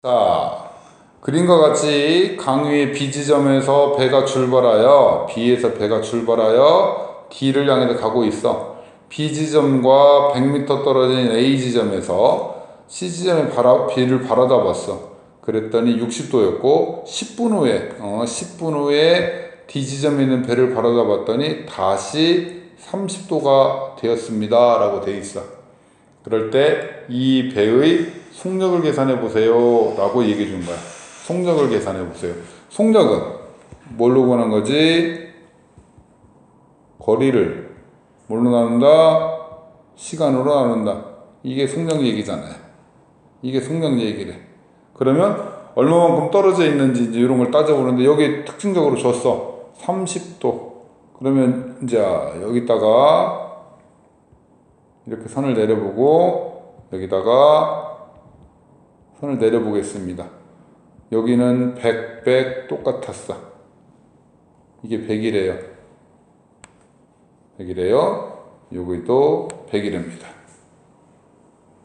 자, 그림과 같이 강위의 B 지점에서 배가 출발하여 B에서 배가 출발하여 D를 향해서 가고 있어. B 지점과 100m 떨어진 A 지점에서 C 지점에 바라, B를 바라잡았어. 그랬더니 60도였고 10분 후에 어, 10분 후에 D 지점에 있는 배를 바라잡았더니 다시 30도가 되었습니다라고 돼 있어. 그럴 때 이 배의 속력을 계산해 보세요 라고 얘기해 준 거야. 속력을 계산해 보세요. 속력은 뭘로 구하는 거지? 거리를 뭘로 나눈다? 시간으로 나눈다. 이게 속력 얘기잖아요. 이게 속력 얘기래. 그러면 얼마만큼 떨어져 있는지 이런 걸 따져보는데 여기 특징적으로 줬어. 30도. 그러면 이제 여기다가 이렇게 선을 내려보고 여기다가 선을 내려보겠습니다. 여기는 100, 100 똑같았어. 이게 100이래요. 100이래요. 여기도 100이랍니다.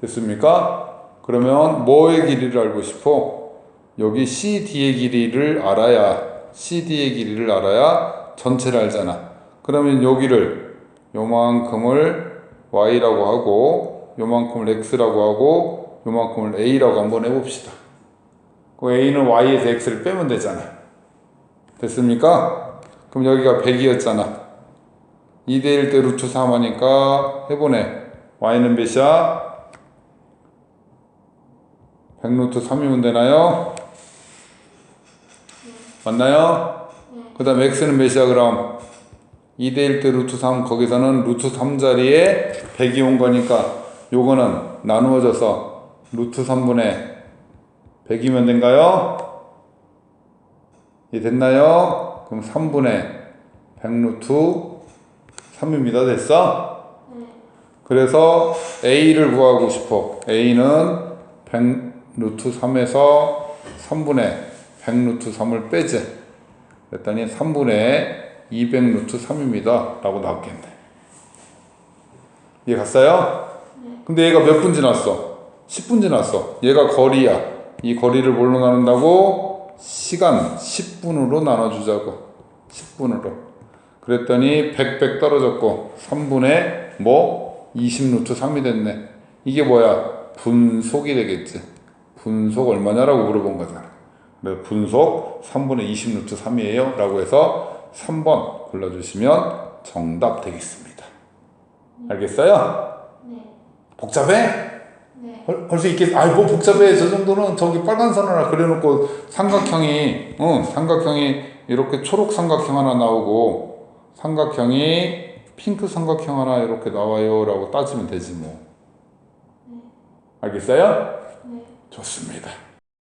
됐습니까? 그러면 뭐의 길이를 알고 싶어? 여기 CD의 길이를 알아야 CD의 길이를 알아야 전체를 알잖아. 그러면 여기를 요만큼을 y라고 하고 요만큼을 x라고 하고 요만큼을 a라고 한번 해봅시다. 그 a는 y에서 x를 빼면 되잖아. 됐습니까? 그럼 여기가 100이었잖아. 2대1 때 루트 3 하니까 해보네. y는 몇이야? 100 루트 3이면 되나요? 맞나요? 그 다음 x는 몇이야 그럼? 2대1 때 루트 3 거기서는 루트 3 자리에 100이 온 거니까 요거는 나누어져서 루트 3분의 100이면 된가요? 이 됐나요? 그럼 3분의 100 루트 3입니다. 됐어? 그래서 A를 구하고 싶어. A는 100 루트 3에서 3분의 100 루트 3을 빼지. 그랬더니 3분의 200 루트 3입니다. 라고 나왔겠네. 이해 갔어요? 근데 얘가 몇 분 지났어? 10분 지났어. 얘가 거리야. 이 거리를 뭘로 나눈다고? 시간 10분으로 나눠주자고. 10분으로. 그랬더니 100, 100 떨어졌고 3분의 뭐? 20 루트 3이 됐네. 이게 뭐야? 분속이 되겠지. 분속 얼마냐라고 물어본 거잖아. 분속 3분의 20 루트 3이에요. 라고 해서 3번 골라주시면 정답 되겠습니다. 알겠어요? 네. 복잡해? 네. 할수 있겠, 아이, 뭐 복잡해. 저 정도는 저기 빨간 선 하나 그려놓고 삼각형이, 응, 삼각형이 이렇게 초록 삼각형 하나 나오고, 삼각형이 핑크 삼각형 하나 이렇게 나와요. 라고 따지면 되지, 뭐. 알겠어요? 네. 좋습니다.